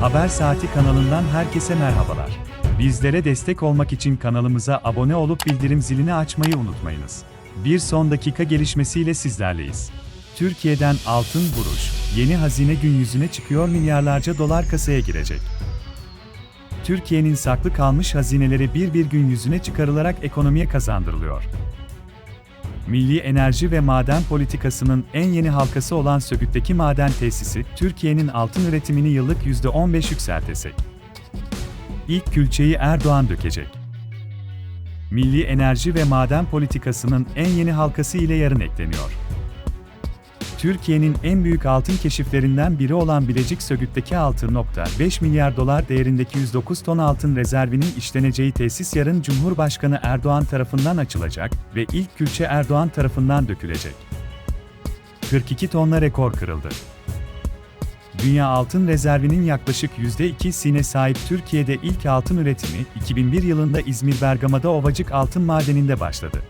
Haber Saati kanalından herkese merhabalar. Bizlere destek olmak için kanalımıza abone olup bildirim zilini açmayı unutmayınız. Bir son dakika gelişmesiyle sizlerleyiz. Türkiye'den altın buruş, yeni hazine gün yüzüne çıkıyor milyarlarca dolar kasaya girecek. Türkiye'nin saklı kalmış hazineleri bir bir gün yüzüne çıkarılarak ekonomiye kazandırılıyor. Milli Enerji ve Maden Politikası'nın en yeni halkası olan Söğüt'teki maden tesisi, Türkiye'nin altın üretimini yıllık %15 yükseltecek. İlk külçeyi Erdoğan dökecek. Milli Enerji ve Maden Politikası'nın en yeni halkası ile yarın ekleniyor. Türkiye'nin en büyük altın keşiflerinden biri olan Bilecik Söğüt'teki 6.5 milyar dolar değerindeki 109 ton altın rezervinin işleneceği tesis yarın Cumhurbaşkanı Erdoğan tarafından açılacak ve ilk külçe Erdoğan tarafından dökülecek. 42 tonla rekor kırıldı. Dünya altın rezervinin yaklaşık %2'sine sahip Türkiye'de ilk altın üretimi 2001 yılında İzmir Bergama'da Ovacık Altın Madeni'nde başladı.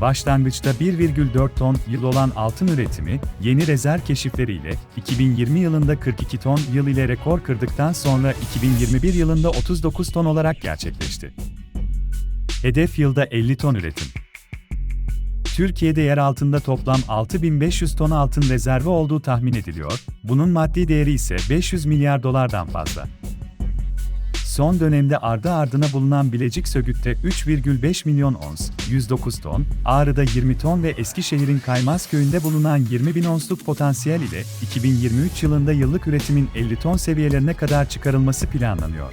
Başlangıçta 1,4 ton yıl olan altın üretimi, yeni rezerv keşifleriyle 2020 yılında 42 ton yıl ile rekor kırdıktan sonra 2021 yılında 39 ton olarak gerçekleşti. Hedef yılda 50 ton üretim. Türkiye'de yer altında toplam 6500 ton altın rezervi olduğu tahmin ediliyor, bunun maddi değeri ise 500 milyar dolardan fazla. Son dönemde ardı ardına bulunan Bilecik Söğüt'te 3,5 milyon ons, 109 ton, Ağrı'da 20 ton ve Eskişehir'in Kaymaz köyünde bulunan 20 bin onsluk potansiyel ile 2023 yılında yıllık üretimin 50 ton seviyelerine kadar çıkarılması planlanıyor.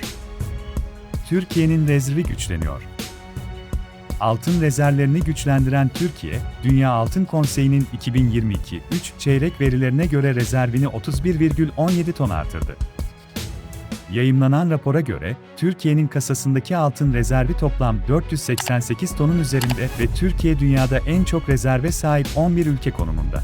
Türkiye'nin rezervi güçleniyor. Altın rezervlerini güçlendiren Türkiye, Dünya Altın Konseyi'nin 2022-3 çeyrek verilerine göre rezervini 31,17 ton artırdı. Yayımlanan rapora göre, Türkiye'nin kasasındaki altın rezervi toplam 488 tonun üzerinde ve Türkiye dünyada en çok rezerve sahip 11 ülke konumunda.